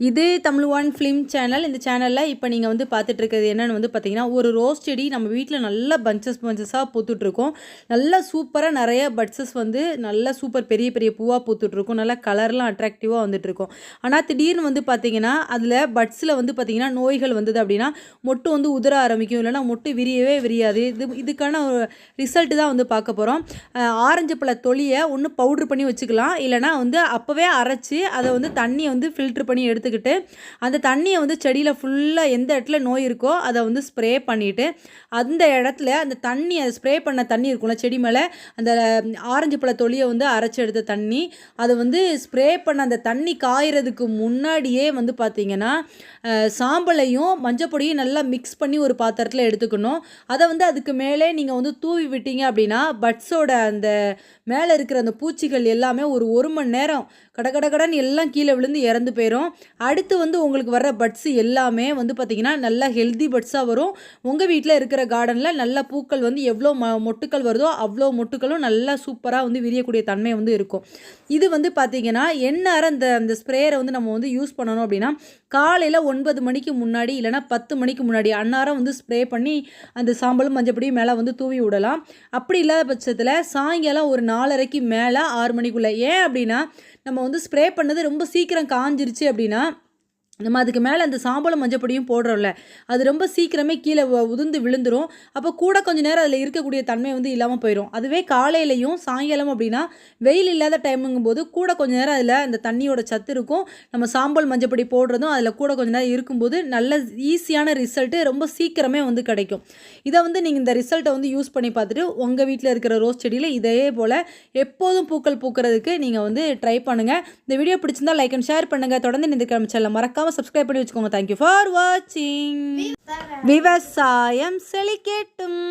இது Tamil one film channel இந்த சேனலில் இப்போ நீங்கள் வந்து பார்த்துட்ருக்கிறது என்னென்னு வந்து பார்த்தீங்கன்னா ஒரு ரோஸ் செடி நம்ம வீட்டில் நல்ல பஞ்சஸ் பஞ்சஸாக பூத்துட்ருக்கோம் நல்லா சூப்பராக நிறைய பட்ஸஸ் வந்து நல்ல சூப்பர் பெரிய பெரிய பூவாக பூத்துட்ருக்கும் நல்லா கலர்லாம் அட்ராக்டிவாக வந்துட்டுருக்கும். ஆனால் திடீர்னு வந்து பார்த்தீங்கன்னா அதில் பட்ஸில் வந்து பார்த்தீங்கன்னா நோய்கள் வந்தது அப்படின்னா மொட்டு வந்து உதிர ஆரம்பிக்கும். இல்லைன்னா மொட்டு விரியவே விரியாது. இது இதுக்கான ஒரு ரிசல்ட்டு தான் வந்து பார்க்க போகிறோம் ஆரஞ்சு பழ தொலியை ஒன்று பவுட்ரு பண்ணி வச்சுக்கலாம். இல்லைனா வந்து அப்போவே அரைச்சி அதை வந்து தண்ணியை வந்து ஃபில்ட்ரு பண்ணி எடுத்து எடுத்துக்கிட்டு அந்த தண்ணியை வந்து செடியில் ஃபுல்லாக எந்த இடத்துல நோய் இருக்கோ அதை வந்து ஸ்ப்ரே பண்ணிவிட்டு அந்த இடத்துல அந்த தண்ணி அதை ஸ்ப்ரே பண்ண தண்ணி இருக்கும்ல செடி மேலே அந்த ஆரஞ்சு பழ தொலியை வந்து அரைச்சி எடுத்த தண்ணி அதை வந்து ஸ்ப்ரே பண்ண அந்த தண்ணி காயறதுக்கு முன்னாடியே வந்து பார்த்திங்கன்னா சாம்பலையும் மஞ்சப்பொடியும் நல்லா மிக்ஸ் பண்ணி ஒரு பாத்திரத்தில் எடுத்துக்கணும். அதை வந்து அதுக்கு மேலே நீங்கள் வந்து தூவி விட்டீங்க அப்படின்னா பட்ஸோட அந்த மேலே இருக்கிற அந்த பூச்சிகள் எல்லாமே ஒரு ஒரு மணி நேரம் கட கட கடன் எல்லாம் கீழே விழுந்து இறந்து போயிடும் அடுத்து வந்து உங்களுக்கு வர்ற பட்ஸ் எல்லாமே வந்து பார்த்திங்கன்னா நல்லா ஹெல்தி பட்ஸாக வரும். உங்கள் வீட்டில் இருக்கிற கார்டனில் நல்ல பூக்கள் வந்து எவ்வளோ ம மொட்டுக்கள் வருதோ அவ்வளோ மொட்டுக்களும் நல்லா சூப்பராக வந்து விரியக்கூடிய தன்மை வந்து இருக்கும். இது வந்து பார்த்திங்கன்னா எந்நேரம் இந்த அந்த ஸ்ப்ரேயரை வந்து நம்ம வந்து யூஸ் பண்ணணும் அப்படின்னா காலையில் ஒன்பது மணிக்கு முன்னாடி இல்லைனா பத்து மணிக்கு முன்னாடி அந்நேரம் வந்து ஸ்ப்ரே பண்ணி அந்த சாம்பலும் மஞ்சப்படியும் மேலே வந்து தூவி விடலாம். அப்படி இல்லாத பட்சத்தில் சாயங்காலம் ஒரு நாலரைக்கு மேலே ஆறு மணிக்குள்ளே ஏன் அப்படின்னா நம்ம வந்து ஸ்ப்ரே பண்ணது ரொம்ப சீக்கிரம் காஞ்சிருச்சு அப்படின்னா நம்ம அதுக்கு மேலே அந்த சாம்பலும் மஞ்சப்பொடியும் போடுறோம்ல அது ரொம்ப சீக்கிரமே கீழே உதிர்ந்து விழுந்துரும். அப்போ கூட கொஞ்சம் நேரம் அதில் இருக்கக்கூடிய தன்மை வந்து இல்லாமல் போயிடும் அதுவே காலையிலையும் சாயங்காலம் அப்படின்னா வெயில் இல்லாத டைமுங்கும் போது கூட கொஞ்சம் நேரம் அதில் அந்த தண்ணியோட சத்து இருக்கும். நம்ம சாம்பல் மஞ்சப்பொடி போடுறதும் அதில் கூட கொஞ்ச நேரம் இருக்கும்போது நல்ல ஈஸியான ரிசல்ட்டு ரொம்ப சீக்கிரமே வந்து கிடைக்கும். இதை வந்து நீங்கள் இந்த ரிசல்ட்டை வந்து யூஸ் பண்ணி பார்த்துட்டு உங்கள் வீட்டில் இருக்கிற ரோஸ் செடியில் இதே போல் எப்போதும் பூக்கள் பூக்கிறதுக்கு நீங்கள் வந்து ட்ரை பண்ணுங்கள் இந்த வீடியோ பிடிச்சிருந்தா லைக் அண்ட் ஷேர் பண்ணுங்கள் தொடர்ந்து இந்த கிழமை மறக்காம மறக்காமல் சப்ஸ்கிரைப் பண்ணி வச்சுக்கோங்க. தேங்க்யூ ஃபார் வாட்சிங் விவசாயம் செழிக்கட்டும்.